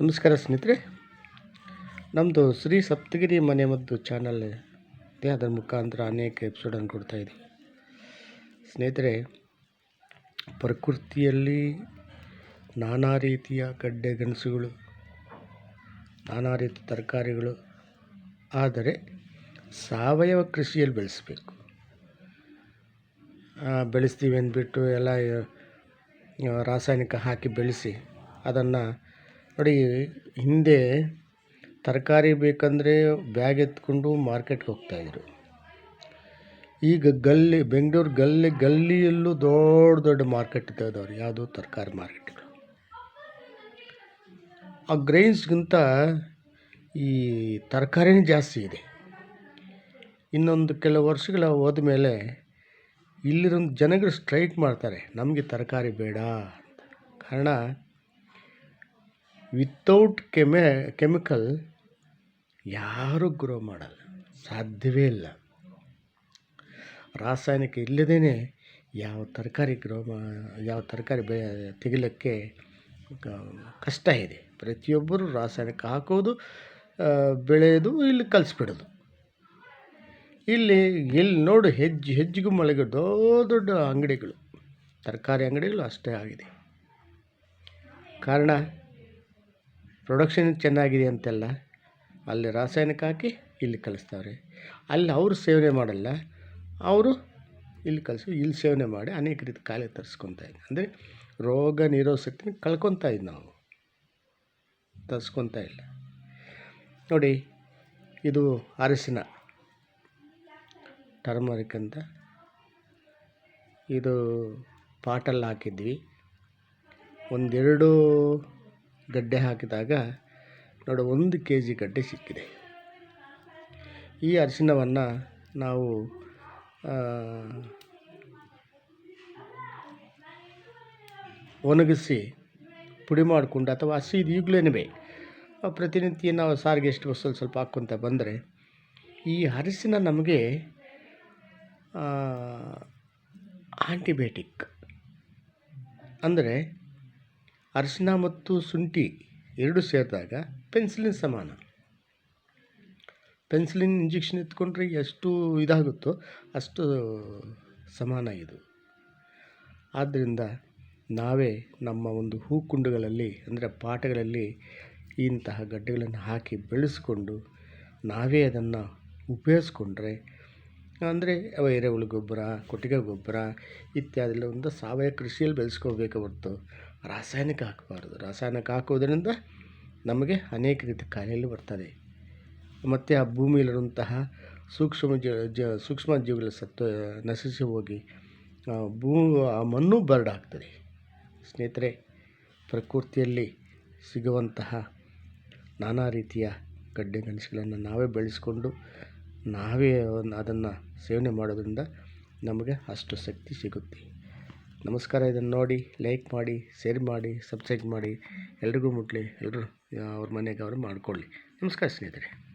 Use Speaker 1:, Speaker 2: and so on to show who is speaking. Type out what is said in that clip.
Speaker 1: ನಮಸ್ಕಾರ ಸ್ನೇಹಿತರೆ. ನಮ್ಮದು ಶ್ರೀ ಸಪ್ತಗಿರಿ ಮನೆ ಮದ್ದು ಚಾನಲ್ ಇದೆ. ಅದರ ಮುಖಾಂತರ ಅನೇಕ ಎಪಿಸೋಡನ್ನು ಇದೆ ಸ್ನೇಹಿತರೆ, ಪ್ರಕೃತಿಯಲ್ಲಿ ನಾನಾ ರೀತಿಯ ಗಡ್ಡೆ ಗೆಣಸುಗಳು, ನಾನಾ ರೀತಿಯ ತರಕಾರಿಗಳು, ಆದರೆ ಸಾವಯವ ಕೃಷಿಯಲ್ಲಿ ಬೆಳೆಸಬೇಕು. ಬೆಳೆಸ್ತೀವಿ ಅಂದ್ಬಿಟ್ಟು ಎಲ್ಲ ರಾಸಾಯನಿಕ ಹಾಕಿ ಬೆಳೆಸಿ ಅದನ್ನು ನೋಡಿ, ಹಿಂದೆ ತರಕಾರಿ ಬೇಕಂದರೆ ಬ್ಯಾಗ್ ಎತ್ಕೊಂಡು ಮಾರ್ಕೆಟ್ಗೆ ಹೋಗ್ತಾಯಿದ್ರು ಈಗ ಗಲ್ಲಿ, ಬೆಂಗಳೂರು ಗಲ್ಲಿ, ಗಲ್ಲಿಯಲ್ಲೂ ದೊಡ್ಡ ದೊಡ್ಡ ಮಾರ್ಕೆಟ್ ಇದ್ದಾವ್ರಿ. ಯಾವುದು ತರಕಾರಿ ಮಾರ್ಕೆಟ್ಗಳು. ಆ ಗ್ರೈನ್ಸ್ಗಿಂತ ಈ ತರಕಾರಿನೇ ಜಾಸ್ತಿ ಇದೆ. ಇನ್ನೊಂದು ಕೆಲವು ವರ್ಷಗಳ ಹೋದ್ಮೇಲೆ ಇಲ್ಲಿರೋ ಜನಗಳು ಸ್ಟ್ರೈಕ್ ಮಾಡ್ತಾರೆ. ನಮಗೆ ತರಕಾರಿ ಬೇಡ ಅಂತ. ಕಾರಣ ವಿತೌಟ್ ಕೆಮೆ ಕೆಮಿಕಲ್ ಯಾರೂ ಗ್ರೋ ಮಾಡಲ್ಲ. ಸಾಧ್ಯವೇ ಇಲ್ಲ. ರಾಸಾಯನಿಕ ಇಲ್ಲದೇ ಯಾವ ತರಕಾರಿ ಗ್ರೋ ಮಾ, ಯಾವ ತರಕಾರಿ ಬೆ, ತೆಗಿಲಿಕ್ಕೆ ಕಷ್ಟ ಇದೆ. ಪ್ರತಿಯೊಬ್ಬರು ರಾಸಾಯನಿಕ ಹಾಕೋದು ಬೆಳೆಯೋದು, ಇಲ್ಲಿ ಕಲಿಸ್ಬಿಡೋದು. ಇಲ್ಲಿ ಎಲ್ಲಿ ನೋಡು, ಹೆಜ್ಜೆ, ಹೆಜ್ಜೆಗೂ ಮಳೆಗೆ ದೊಡ್ಡ ದೊಡ್ಡ ಅಂಗಡಿಗಳು. ತರಕಾರಿ ಅಂಗಡಿಗಳು ಅಷ್ಟೇ ಆಗಿದೆ. ಕಾರಣ? ಪ್ರೊಡಕ್ಷನ್ ಚೆನ್ನಾಗಿದೆ ಅಂತೆಲ್ಲ, ಅಲ್ಲಿ ರಾಸಾಯನಿಕ ಹಾಕಿ ಇಲ್ಲಿ ಕಲಿಸ್ತಾವ್ರೆ ಅಲ್ಲಿ ಅವರು ಸೇವನೆ ಮಾಡಲ್ಲ, ಅವರು ಇಲ್ಲಿ ಕಲಿಸಿ, ಇಲ್ಲಿ ಸೇವನೆ ಮಾಡಿ ಅನೇಕ ರೀತಿ ಕಾಯಿಲೆ ತರಿಸ್ಕೊತಾ ಇದ್ದೆ ಅಂದರೆ ರೋಗ ನಿರೋಧ ಶಕ್ತಿನ ಕಳ್ಕೊತಾ ಇದ್ದು ನಾವು ತರಿಸ್ಕೊತಾ ಇಲ್ಲ. ನೋಡಿ, ಇದು ಅರಿಶಿನ ಟರ್ಮರಿಕ್ ಅಂತ. ಇದು ಪಾಟಲ್ಲಿ ಹಾಕಿದ್ವಿ. ಒಂದೆರಡು ಗಡ್ಡೆ ಹಾಕಿದಾಗ ನೋಡಿ, ಒಂದು ಕೆ ಜಿ ಗಡ್ಡೆ ಸಿಕ್ಕಿದೆ. ಈ ಅರಿಶಿಣವನ್ನು ನಾವು ಒಣಗಿಸಿ ಪುಡಿ ಮಾಡಿಕೊಂಡು ಅಥವಾ ಹಸಿ ಇದು ಈಗಲೇ ಪ್ರತಿನಿತ್ಯ ನಾವು ಸಾರಿಗೆ ಎಷ್ಟು ಸ್ವಲ್ಪ ಸ್ವಲ್ಪ ಹಾಕ್ಕೊಂತ ಬಂದರೆ, ಈ ಅರಿಶಿನ ನಮಗೆ ಆಂಟಿಬಯೋಟಿಕ್ ಅಂದರೆ ಅರಿಶಿನ ಮತ್ತು ಶುಂಠಿ ಎರಡು ಸೇರಿದಾಗ ಪೆನ್ಸಿಲಿನ್ ಸಮಾನ. ಪೆನ್ಸಿಲಿನ್ ಇಂಜೆಕ್ಷನ್ ಎತ್ಕೊಂಡ್ರೆ ಎಷ್ಟು ಇದಾಗುತ್ತೋ ಅಷ್ಟು ಸಮಾನ ಇದು. ಆದ್ದರಿಂದ ನಾವೇ ನಮ್ಮ ಒಂದು ಹೂಕುಂಡಗಳಲ್ಲಿ, ಅಂದರೆ ಪಾಟಗಳಲ್ಲಿ ಇಂತಹ ಗಡ್ಡೆಗಳನ್ನು ಹಾಕಿ ಬೆಳೆಸ್ಕೊಂಡು ನಾವೇ ಅದನ್ನು ಉಪಯೋಗಿಸ್ಕೊಂಡ್ರೆ ಅಂದರೆ ಎರೆಹುಳು ಗೊಬ್ಬರ, ಕೊಟ್ಟಿಗೆ ಗೊಬ್ಬರ ಇತ್ಯಾದಿ ಒಂದು ಸಾವಯವ ಕೃಷಿಯಲ್ಲಿ ಬೆಳೆಸ್ಕೋಬೇಕು ಹೊರತು ರಾಸಾಯನಿಕ ಹಾಕಬಾರ್ದು. ರಾಸಾಯನಿಕ ಹಾಕೋದ್ರಿಂದ ನಮಗೆ ಅನೇಕ ರೀತಿ ಕಾಯಿಲೆಗಳು ಬರ್ತದೆ. ಮತ್ತು ಆ ಭೂಮಿಯಲ್ಲಿರುವಂತಹ ಸೂಕ್ಷ್ಮ ಜ ಜ, ಸೂಕ್ಷ್ಮ ಜೀವಿಗಳ ಸತ್ತು ನಶಿಸಿ ಹೋಗಿ ಭೂ, ಆ ಮಣ್ಣು ಬರಡಾಗ್ತದೆ. ಸ್ನೇಹಿತರೆ, ಪ್ರಕೃತಿಯಲ್ಲಿ ಸಿಗುವಂತಹ ನಾನಾ ರೀತಿಯ ಗಡ್ಡೆ ಗೆಣಸುಗಳನ್ನು ನಾವೇ ಬೆಳೆಸ್ಕೊಂಡು ನಾವೇ ಅದನ್ನು ಸೇವನೆ ಮಾಡೋದ್ರಿಂದ ನಮಗೆ ಅಷ್ಟು ಶಕ್ತಿ ಸಿಗುತ್ತೆ. ನಮಸ್ಕಾರ, ಇದನ್ನು ನೋಡಿ, ಲೈಕ್ ಮಾಡಿ, ಶೇರ್ ಮಾಡಿ, ಸಬ್ಸ್ಕ್ರೈಬ್ ಮಾಡಿ, ಎಲ್ರಿಗೂ ಮುಟ್ಲಿ ಎಲ್ಲರೂ ಅವ್ರ ಮನೆಗೆ ಅವರು ಮಾಡಿಕೊಳ್ಳಿ. ನಮಸ್ಕಾರ ಸ್ನೇಹಿತರೆ.